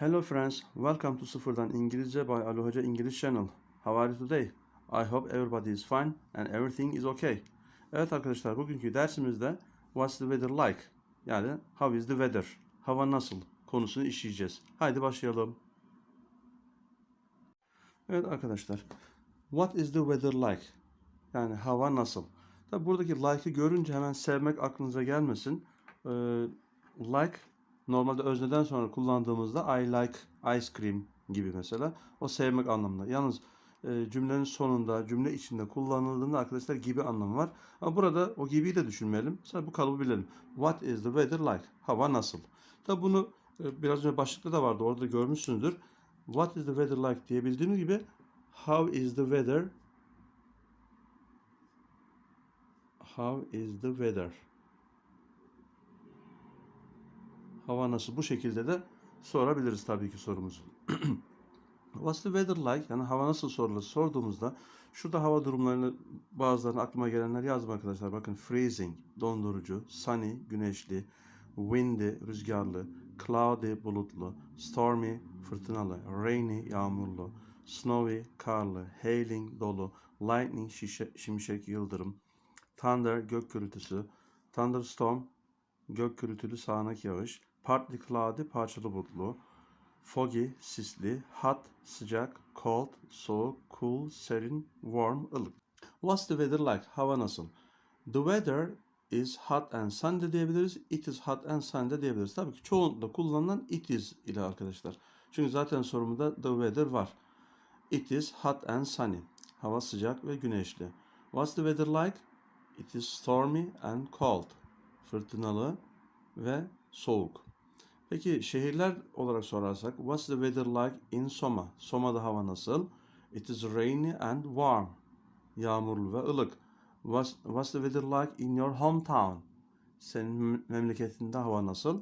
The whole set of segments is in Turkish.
Hello friends, welcome to Sıfırdan İngilizce by Ali Hoca English Channel. How are you today? I hope everybody is fine and everything is okay. Evet arkadaşlar bugünkü dersimizde What's the weather like? Yani How is the weather? Hava nasıl? konusunu işleyeceğiz. Haydi başlayalım. Evet arkadaşlar. What is the weather like? Yani hava nasıl? Tabi buradaki like'ı görünce hemen sevmek aklınıza gelmesin. Ee, like normalde özneden sonra kullandığımızda I like ice cream gibi mesela. O sevmek anlamında. Yalnız e, cümlenin sonunda, cümle içinde kullanıldığında arkadaşlar gibi anlamı var. Ama burada o gibiyi de düşünmeyelim. Sadece bu kalıbı bilelim. What is the weather like? Hava nasıl? Tabi bunu e, biraz önce başlıkta da vardı. Orada görmüşsünüzdür. What is the weather like diye bildiğimiz gibi How is the weather? How is the weather? Hava nasıl? Bu şekilde de sorabiliriz tabii ki sorumuzu. What's the weather like? Yani hava nasıl sorulur sorduğumuzda şurada hava durumlarını bazılarını aklıma gelenler yazdım arkadaşlar. Bakın freezing, dondurucu, sunny, güneşli, windy, rüzgarlı, cloudy, bulutlu, stormy, fırtınalı, rainy, yağmurlu, snowy, karlı, hailing, dolu, lightning, şişe, şimşek, yıldırım, thunder, gök gürültüsü, thunderstorm, gök gürültülü sağanak yağış, partly cloudy, parçalı bulutlu, foggy, sisli, hot, sıcak, cold, soğuk, cool, serin, warm, ılık. What's the weather like? Hava nasıl? The weather is hot and sunny diyebiliriz. It is hot and sunny diyebiliriz. Tabii ki çoğunlukla kullanılan it is ile arkadaşlar. Çünkü zaten sorumda the weather var. It is hot and sunny. Hava sıcak ve güneşli. What's the weather like? It is stormy and cold. Fırtınalı ve soğuk. Peki şehirler olarak sorarsak What's the weather like in Soma? Soma'da hava nasıl? It is rainy and warm. Yağmurlu ve ılık. What's, what's the weather like in your hometown? Senin memleketinde hava nasıl?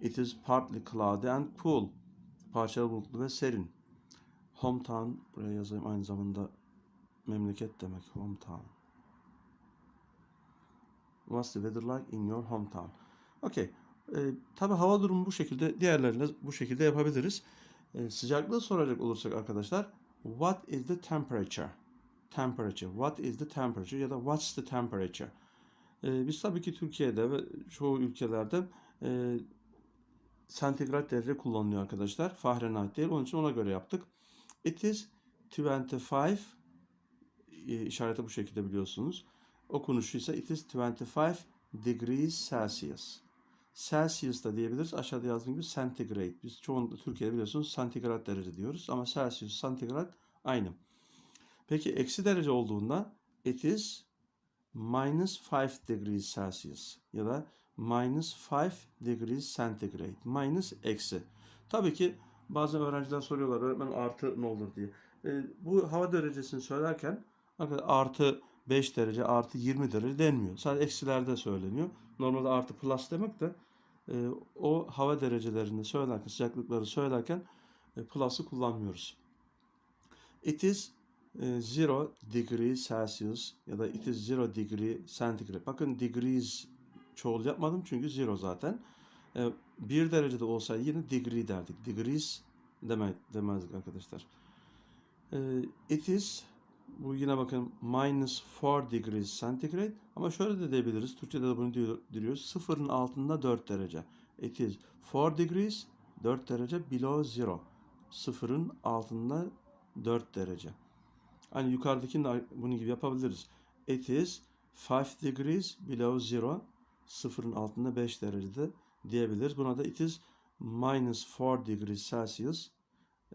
It is partly cloudy and cool. Parçalı bulutlu ve serin. Hometown buraya yazayım aynı zamanda memleket demek hometown. What's the weather like in your hometown? Okay. E, tabi hava durumu bu şekilde, diğerlerini bu şekilde yapabiliriz. E, sıcaklığı soracak olursak arkadaşlar, what is the temperature? Temperature. What is the temperature ya da what's the temperature? E, biz tabii ki Türkiye'de ve çoğu ülkelerde e, santigrat derece kullanılıyor arkadaşlar. Fahrenheit değil. Onun için ona göre yaptık. It is 25 e, işareti bu şekilde biliyorsunuz. Okunuşu ise it is 25 degrees Celsius. Celsius da diyebiliriz. Aşağıda yazdığım gibi centigrade. Biz çoğunlukla Türkiye'de biliyorsunuz santigrat derece diyoruz. Ama Celsius, santigrat aynı. Peki eksi derece olduğunda it is minus 5 degrees Celsius ya da minus 5 degrees centigrade. Minus eksi. Tabii ki bazı öğrenciler soruyorlar öğretmen artı ne olur diye. E, bu hava derecesini söylerken artı 5 derece artı 20 derece denmiyor. Sadece eksilerde söyleniyor. Normalde artı plus demek de e, o hava derecelerini söylerken, sıcaklıkları söylerken e, plus'ı kullanmıyoruz. It is e, zero degree Celsius ya da it is zero degree centigrade. Bakın degrees çoğul yapmadım çünkü zero zaten. E, bir derecede olsaydı yine degree derdik. Degrees demek demezdik arkadaşlar. E, it is bu yine bakın minus 4 degrees centigrade. Ama şöyle de diyebiliriz. Türkçe'de de bunu diyor, diyoruz. Sıfırın altında 4 derece. It is 4 degrees 4 derece below zero. Sıfırın altında 4 derece. Hani yukarıdakini de bunun gibi yapabiliriz. It is 5 degrees below zero. Sıfırın altında 5 derecede diyebiliriz. Buna da it is minus 4 degrees Celsius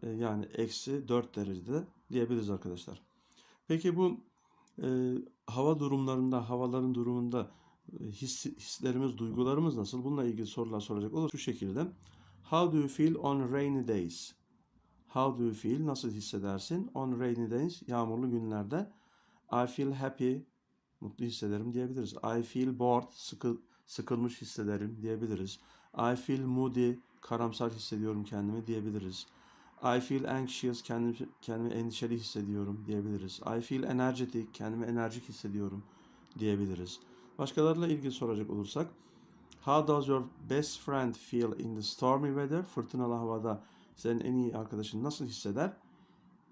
yani eksi 4 derecede diyebiliriz arkadaşlar. Peki bu e, hava durumlarında, havaların durumunda e, his, hislerimiz, duygularımız nasıl? Bununla ilgili sorular soracak olur. Şu şekilde. How do you feel on rainy days? How do you feel? Nasıl hissedersin? On rainy days, yağmurlu günlerde. I feel happy, mutlu hissederim diyebiliriz. I feel bored, sıkı, sıkılmış hissederim diyebiliriz. I feel moody, karamsar hissediyorum kendimi diyebiliriz. I feel anxious, kendimi, kendimi endişeli hissediyorum diyebiliriz. I feel energetic, kendimi enerjik hissediyorum diyebiliriz. Başkalarıyla ilgili soracak olursak, How does your best friend feel in the stormy weather? Fırtınalı havada senin en iyi arkadaşın nasıl hisseder?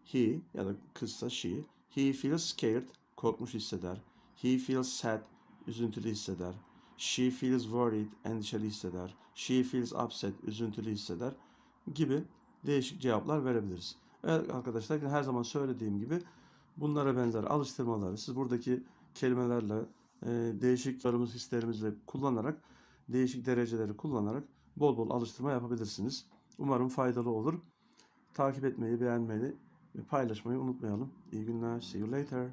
He ya da kızsa she. He feels scared. Korkmuş hisseder. He feels sad. Üzüntülü hisseder. She feels worried. Endişeli hisseder. She feels upset. Üzüntülü hisseder. Gibi değişik cevaplar verebiliriz. Evet arkadaşlar her zaman söylediğim gibi bunlara benzer alıştırmaları siz buradaki kelimelerle e, değişik duygularımız, hislerimizle kullanarak değişik dereceleri kullanarak bol bol alıştırma yapabilirsiniz. Umarım faydalı olur. Takip etmeyi, beğenmeyi ve paylaşmayı unutmayalım. İyi günler. See you later.